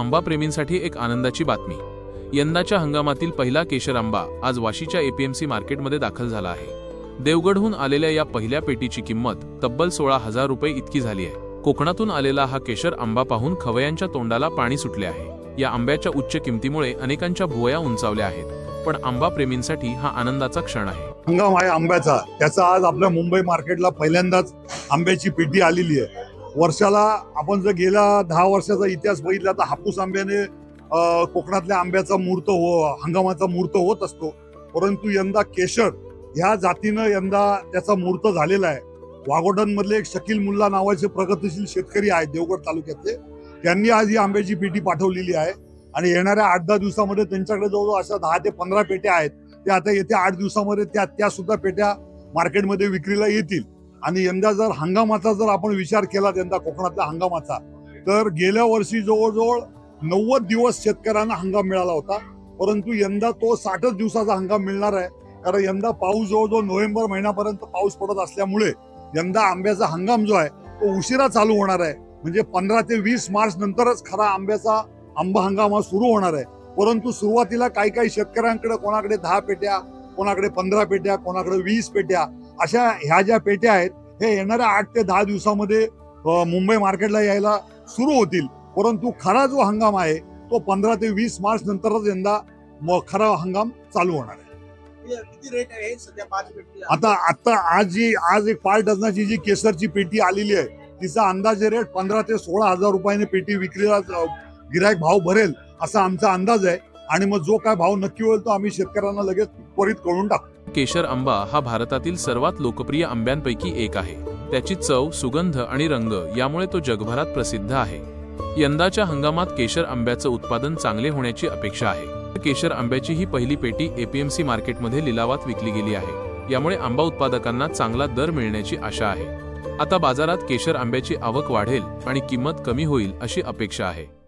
आंबा प्रेमींसाठी एक आनंदाची बातमी. यंदाच्या हंगामातील पहिला केशर आंबा आज वाशीच्या एपीएमसी मार्केटमध्ये दाखल झाला आहे. देवगडहून आलेल्या या पहिल्या पेटीची किंमत तब्बल सोळा हजार रुपये इतकी झाली आहे. कोकणातून आलेला हा केशर आंबा पाहून खवयांच्या तोंडाला पाणी सुटले आहे. या आंब्याच्या उच्च किमतीमुळे अनेकांच्या भुवया उंचावल्या आहेत. पण आंबा प्रेमींसाठी हा आनंदाचा क्षण आहे. हंगाम आहे आंब्याचा. त्याचा आज आपल्या मुंबई मार्केटला पहिल्यांदाच आंब्याची पेटी आलेली आहे. वर्षाला आपण जर गेल्या दहा वर्षाचा इतिहास बघितला तर हापूस आंब्याने कोकणातल्या आंब्याचा मुहूर्त हो हंगामाचा मुहूर्त होत असतो. परंतु यंदा केशर ह्या जातीनं यंदा त्याचा मुहूर्त झालेला आहे. वाघोडनमधले एक शकील मुल्ला नावाचे प्रगतिशील शेतकरी आहेत देवगड तालुक्यातले. त्यांनी आज ही आंब्याची पेटी पाठवलेली आहे. आणि येणाऱ्या आठ दहा दिवसामध्ये त्यांच्याकडे जवळजवळ अशा दहा ते पंधरा पेट्या आहेत. त्या आता येत्या आठ दिवसामध्ये त्या त्या सुद्धा पेट्या मार्केटमध्ये विक्रीला येतील. आणि यंदा जर हंगामाचा जर आपण विचार केला यंदा कोकणातल्या हंगामाचा तर गेल्या वर्षी जवळजवळ नव्वद दिवस शेतकऱ्यांना हंगाम मिळाला होता. परंतु यंदा तो साठच दिवसाचा हंगाम मिळणार आहे. कारण यंदा पाऊस जवळजवळ नोव्हेंबर महिन्यापर्यंत पाऊस पडत असल्यामुळे यंदा आंब्याचा हंगाम जो आहे तो उशिरा चालू होणार आहे. म्हणजे पंधरा ते वीस मार्च नंतरच खरा आंब्याचा आंबा हंगाम हा सुरू होणार आहे. परंतु सुरुवातीला काही काही शेतकऱ्यांकडे कोणाकडे दहा पेट्या कोणाकडे पंधरा पेट्या कोणाकडे वीस पेट्या अशा ह्या ज्या पेट्या आहेत हे येणाऱ्या आठ ते दहा दिवसामध्ये मुंबई मार्केटला यायला सुरू होतील. परंतु खरा जो हंगाम आहे तो पंधरा ते वीस मार्च नंतरच यंदा खरा हंगाम चालू होणार आहे. आता आता आज जी आज एक पाच डझनाची जी केसरची पेटी आलेली आहे तिचा अंदाजे रेट पंधरा ते सोळा हजार रुपयाने पेटी विक्रीला अ, गिराईक भाव भरेल असा आमचा अंदाज आहे. आणि मग जो काय भाव नक्की होईल तो आम्ही शेतकऱ्यांना लगेच त्वरित कळून टाकू केशर आंबा हा भारतातील सर्वात लोकप्रिय आंब्यांपैकी एक आहे. त्याची चव सुगंध आणि रंग यामुळे तो जगभरात प्रसिद्ध आहे. यंदाच्या हंगामात केशर आंब्याचं उत्पादन चांगले होण्याची अपेक्षा आहे. केशर आंब्याची ही पहिली पेटी एपीएमसी मार्केटमध्ये लिलावात विकली गेली आहे. यामुळे आंबा उत्पादकांना चांगला दर मिळण्याची आशा आहे. आता बाजारात केशर आंब्याची आवक वाढेल आणि किंमत कमी होईल अशी अपेक्षा आहे.